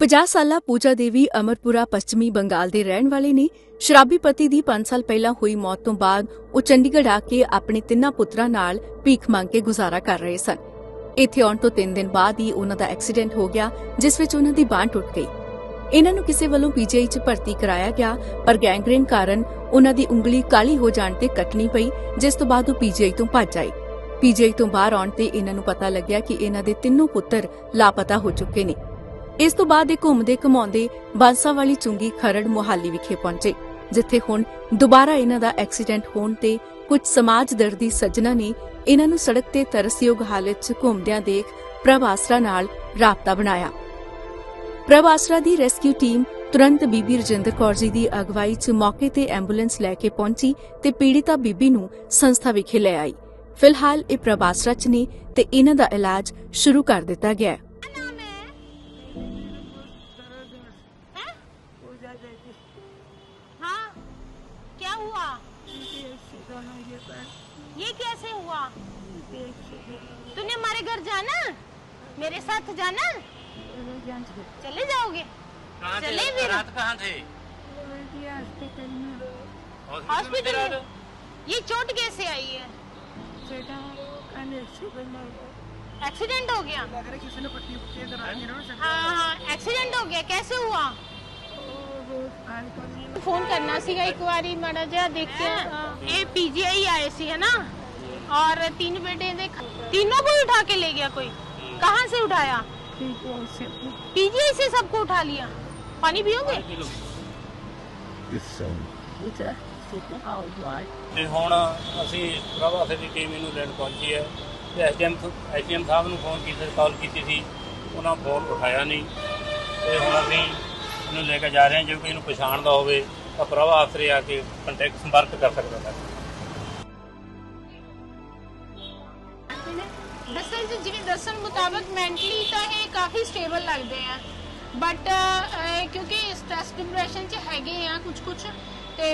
50 ਸਾਲਾ ਪੂਜਾ ਦੇਵੀ ਅਮਰਪੁਰਾ ਪੱਛਮੀ ਬੰਗਾਲ ਦੇ ਰਹਿਣ ਵਾਲੇ ਨੇ ਸ਼ਰਾਬੀ ਪਤੀ ਦੀ 5 ਸਾਲ ਪਹਿਲਾਂ ਹੋਈ ਮੌਤ ਤੋਂ ਬਾਅਦ ਉਹ ਚੰਡੀਗੜ੍ਹ ਆ ਕੇ ਆਪਣੇ ਤਿੰਨਾਂ ਪੁੱਤਰਾਂ ਨਾਲ ਭੀਖ ਮੰਗ ਕੇ ਗੁਜ਼ਾਰਾ ਕਰ ਰਹੇ ਸਨ। ਇੱਥੇ ਆਉਣ ਤੋਂ 3 ਦਿਨ ਬਾਅਦ ਹੀ ਉਹਨਾਂ ਦਾ ਐਕਸੀਡੈਂਟ ਹੋ ਗਿਆ, ਜਿਸ ਵਿੱਚ ਉਹਨਾਂ ਦੀ ਬਾਂਹ ਟੁੱਟ ਗਈ। ਇਹਨਾਂ ਨੂੰ ਕਿਸੇ ਵੱਲੋਂ ਪੀਜੀਆਈ 'ਚ ਭਰਤੀ ਕਰਾਇਆ ਗਿਆ, ਪਰ ਗੈਂਗਰੇਨ ਕਾਰਨ ਉਹਨਾਂ ਦੀ ਉਂਗਲੀ ਕਾਲੀ ਹੋ ਜਾਣ ਤੇ ਕੱਟਣੀ ਪਈ, ਜਿਸ ਤੋਂ ਬਾਅਦ ਉਹ ਪੀਜੀਆਈ ਤੋਂ ਭੱਜ ਆਏ। ਪੀਜੀਆਈ ਤੋਂ ਬਾਹਰ ਆਉਣ ਤੇ ਇਹਨਾਂ ਨੂੰ ਪਤਾ ਲੱਗਿਆ ਕਿ ਇਹਨਾਂ ਦੇ ਤਿੰਨੋਂ ਪੁੱਤਰ ਲਾਪਤਾ ਹੋ ਚੁੱਕੇ ਨੇ। ਇਸ ਤੋਂ ਬਾਅਦ ਇਹ ਘੁੰਮਦੇ ਘਮਾਉਂਦੇ ਬਾਂਸਾ ਵਾਲੀ ਚੁੰਗੀ ਖਰੜ ਮੁਹਾਲੀ ਵਿਖੇ ਪਹੁੰਚੇ, ਜਿੱਥੇ ਹੁਣ ਦੁਬਾਰਾ ਇਹਨਾਂ ਦਾ ਐਕਸੀਡੈਂਟ ਹੋਣ ਤੇ ਕੁਝ ਸਮਾਜ ਦਰਦੀ ਸੱਜਣਾ ਨੇ ਇਹਨਾਂ ਨੂੰ ਸੜਕ ਤੇ ਤਰਸਯੋਗ ਹਾਲਤ 'ਚ ਘੁੰਮਦਿਆਂ ਦੇਖ ਪ੍ਰਭ ਆਸਰਾ ਨਾਲ ਰਾਬਤਾ ਬਣਾਇਆ। ਪ੍ਰਭ ਆਸਰਾ ਦੀ ਰੈਸਕਿਊ ਟੀਮ ਤੁਰੰਤ ਬੀਬੀ ਰਜਿੰਦਰ ਕੌਰ ਜੀ ਦੀ ਅਗਵਾਈ 'ਚ ਮੌਕੇ ਤੇ ਐਂਬੂਲੈਂਸ ਲੈ ਕੇ ਪਹੁੰਚੀ ਤੇ ਪੀੜਿਤਾ ਬੀਬੀ ਨੂੰ ਸੰਸਥਾ ਵਿਖੇ ਲੈ ਆਈ। ਫਿਲਹਾਲ ਇਹ ਪ੍ਰਭ ਆਸਰਾ 'ਚ ਨੇ ਤੇ ਇਹਨਾਂ ਦਾ ਇਲਾਜ ਸ਼ੁਰੂ ਕਰ ਦਿੱਤਾ ਗਿਆ ਹੈ। हाँ? क्या हुआ? ये कैसे हुआ? तूने हमारे घर जाना? मेरे साथ जाना? चले जाओगे? कहाँ थे? चले फिर। रात कहाँ थे? हॉस्पिटल में। ये चोट कैसे आई है? एक्सीडेंट हो गया। हाँ हाँ। एक्सीडेंट हो गया। कैसे हुआ? ਫੋਨ ਕਰਨਾ ਸੀਗਾ ਇੱਕ ਵਾਰੀ ਮਾੜਾ ਜਿਹਾ ਦੇਖਿਆ ਇਹ ਪੀਜੀਆਈ ਆਏ ਸੀ है ना और तीन बेटे ਦੇ तीनों को ही उठा के ले गया कोई कहाँ से उठाया पीजीआई से सबको उठा लिया पानी पियोगे ਤੇ ਹੁਣ ਅਸੀਂ ਪ੍ਰਭਾਸੇ ਦੀ ਟੀਮ ਇਹਨੂੰ ਲੈਣ ਪਹੁੰਚੀ ਹੈ ਤੇ ਐਸਡੀਐਮ ਐਸਡੀਐਮ ਸਾਹਿਬ ਨੂੰ ਫੋਨ ਕੀਤਾ ਕਾਲ ਕੀਤੀ ਸੀ ਉਹਨਾਂ ਫੋਨ ਉਠਾਇਆ ਨਹੀਂ ਤੇ ਹੁਣ ਅਸੀਂ ਇਹਨੂੰ ਲੈ ਕੇ ਜਾ ਰਹੇ ਹਾਂ। ਜੇ ਕੋਈ ਇਹਨੂੰ ਪਛਾਣਦਾ ਹੋਵੇ, ਤਾਂ ਪ੍ਰਭਾ ਆਸਰੇ ਆ ਕੇ ਕੰਟੈਕਟ ਸੰਪਰਕ ਕਰ ਸਕਦਾ ਹੈ। ਦੱਸਣ ਚ ਜਿਵੇਂ ਦੱਸਣ ਮੁਤਾਬਕ ਮੈਂਟਲੀ ਤਾਂ ਇਹ ਕਾਫੀ ਸਟੇਬਲ ਲੱਗਦੇ ਆ। ਬਟ ਕਿਉਂਕਿ ਸਟ੍ਰੈਸ ਡਿਪਰੈਸ਼ਨ ਚ ਹੈਗੇ ਆ ਕੁਝ ਕੁਝ ਤੇ